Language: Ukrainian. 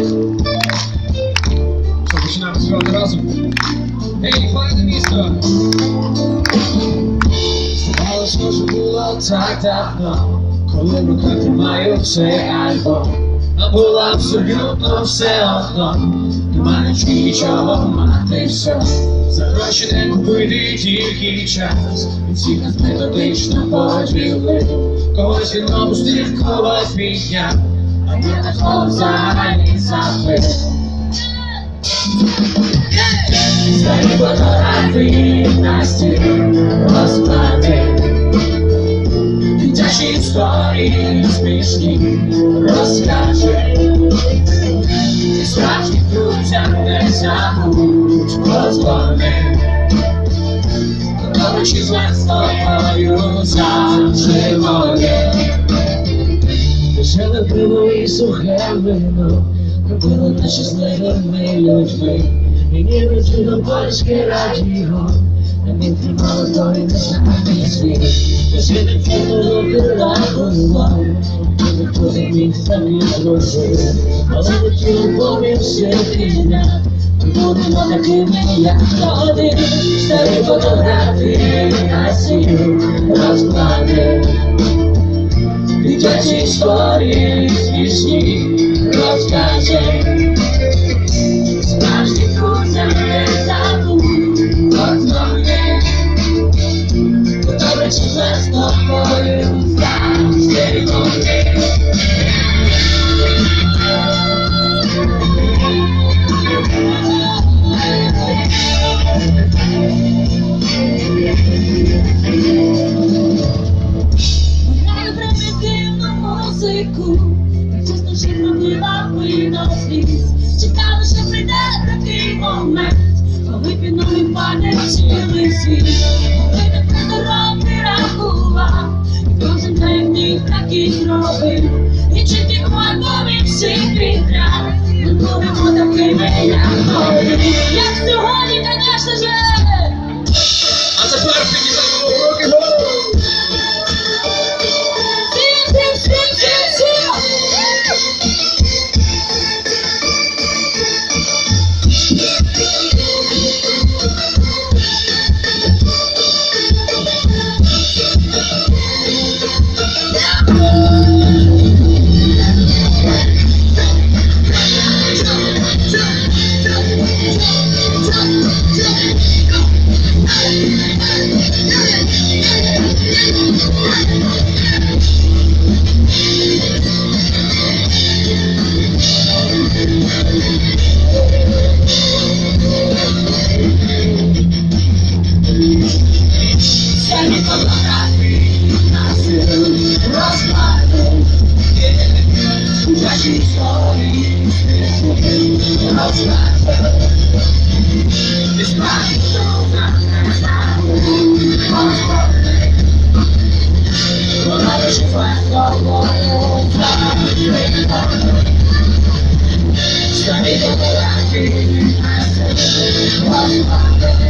Що, починаємо співати разом? Ей, файне місто! Здавалось, може було так давно, коли в руках тримаю цей альбом. А було абсолютно все одно, немає нічого мати все. За гроші не купити тільки час. Від всіх нас методично поділив. Когось він опустив, когось підняв, а я на кого взагалі забив. Старі фотографії на стіл розклади Дитячі історії смішні розкажи І справжніх друзям не забудь позвони Добре чи зле з тобою завжди вони Жили пиво і сухе вино. Робили нас щасливими людьми. І ніби чудо польське радіо. На він тримало той незнаний світ Жити цілого пила голова Ніхто не міг самі зробити Але до він все підняв Будемо такими, як один Старі фотографії на сіль розклади Widzieć historię i z nich rozkaże Każdy twórca mnie zabój odnośnie Dobre ci ze spokoju такий момент, коли під новим паде цілий світ. Коли рахував, і кожен день міг такий робив. І чи ти альбомі всі підряд, ми будемо такими, як вони. Stop it, I'm happy. I said, what's my